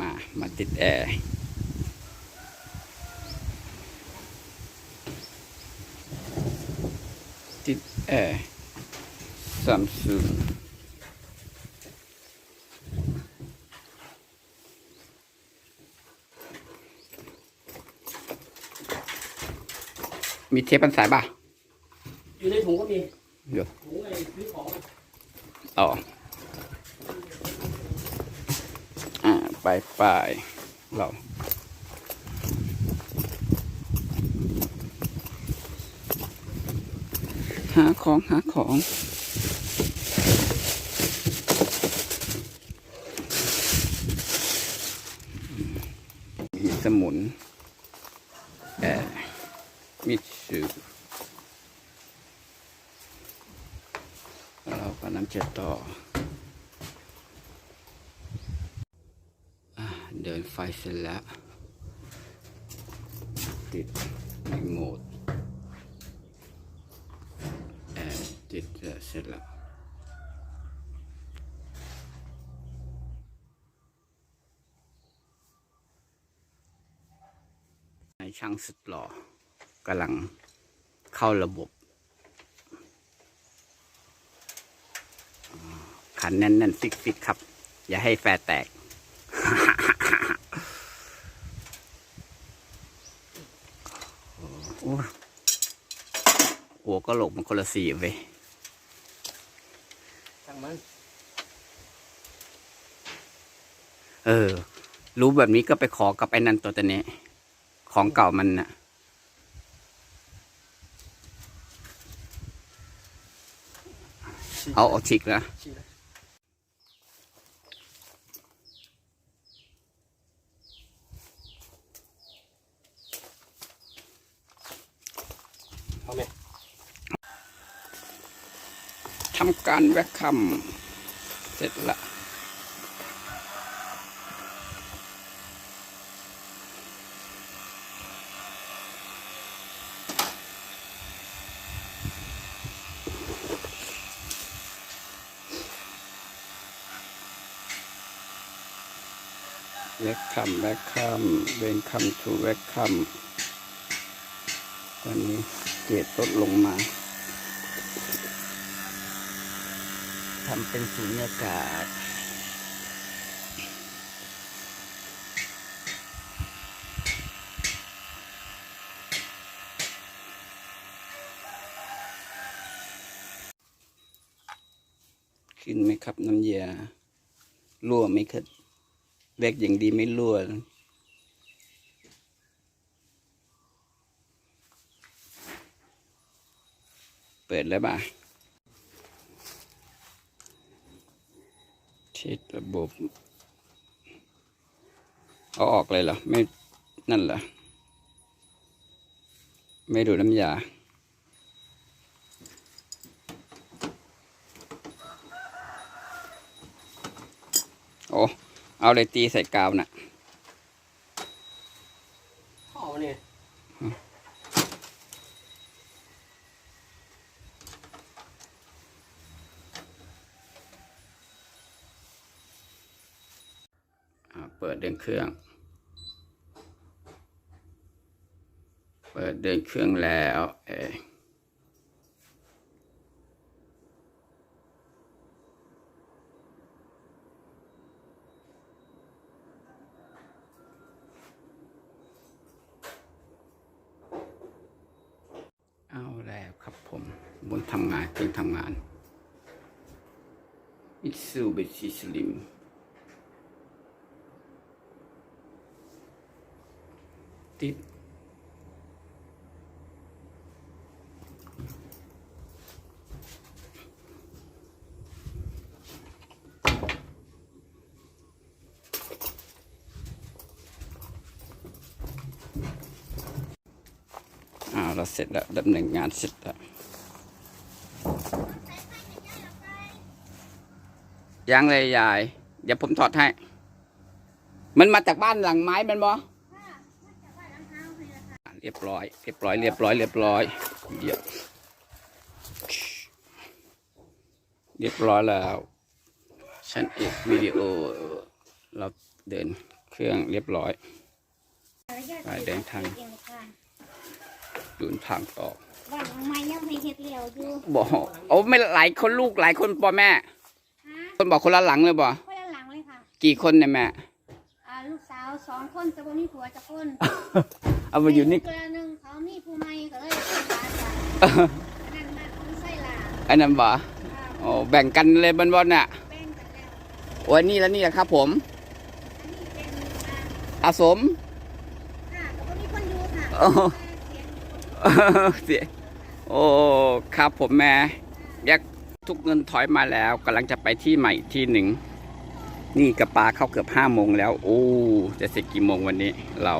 มา มาติดแอร์ติดแอร์ซัมซุงมีเทปพันสายป่ะ อยู่ในถุงก็มีเดี๋ยวถุงไอ้ซื้อของอ๋อ อ่าไปไปเราหาของหาของมีสมุนแอร์มิตซูเรากำลังจะต่ออะเดิน ไฟเสร็จแล้ว ติดรีโมทแอร์ติดเสร็จแล้วนช่างสุดหล่อกำลังเข้าระบบ ขันแน่นๆฟิกๆครับ อย่าให้แฟร์แตก โอ้โหหัว ก็โหลกมันคนละสีเว้ยช่างมันเออ รู้แบบนี้ก็ไปขอกับไอ้นันตัวตัวนี้ ของเก่ามันน่ะ เอาเอาฉีกนะชี้เลยเอาไหม ทำการแวคคัมเสร็จละแวคคัมแวคคัมเวนคัมทูแวคคัมตอนนี้เกรดลดลงมา ทำเป็นสูญญากาศขึ้นไหมครับน้ำยารั่วไหมครับแวกอย่างดีไม่รั่วเปิดแล้วป่ะ เช็ดระบบเอาออกเลยเหรอ ไม่นั่นเหรอ ไม่ดูดน้ำยาโอ้เอาเลยตีใส่กาวน่ะพ่อเนี่ย เปิดเดินเครื่อง เปิดเดินเครื่องแล้วเออเอาแล้วครับผมบนทำงานเป็นทำงานมิตซูบิชิสลิม ติดเราเสร็จแล้วดำเนินงานเสร็จแล้วยังเลยยาย เดี๋ยวผมถอดให้ มันมาจากบ้านหลังไม้มันบ่ เรียบร้อย เรียบร้อย เรียบร้อย เรียบร้อย เดี๋ยว เรียบร้อยแล้วฉันเอกวิดีโอ เราเดินเครื่องเรียบร้อยไปเดินทางดูนทางต่อบ้านของไม้ยังไม่เฮ็ดเลี้ยวอยู่บอกโอ้ไม่หลายคนลูกหลายคนป่อแม่ฮะคนบอกคนละหลังเลยบ่คนละหลังเลยค่ะ กี่คนเนี่ยแม่อ่าลูก สาวสองคนแต่ว่ามีผัวจะคนเอามาอยู่นี่คนละหนึ่งเขามีผู้ใหม่ก็เลยเป็นหลานกันนั่นมาของไส้หลานอันนั้นบ่อ่าโอ้แบ่งกันเลยบนบนน่ะแบ่งกันแล้วโอ้ยนี่แล้วนี่แหละครับ ผมอันนี้เป็นอ่าอาสมค่ะแต่ว่ามีคนอยู่ค่ะโอ้แต่เสียงเสียโอ้ครับผมแม่แยกทุกเงินถอยมาแล้วกำลังจะไปที่ใหม่อีกที่หนึ่ง นี่กระปาเข้าเกือบห้าโมงแล้ว โอ้ จะเสร็จกี่โมงวันนี้เรา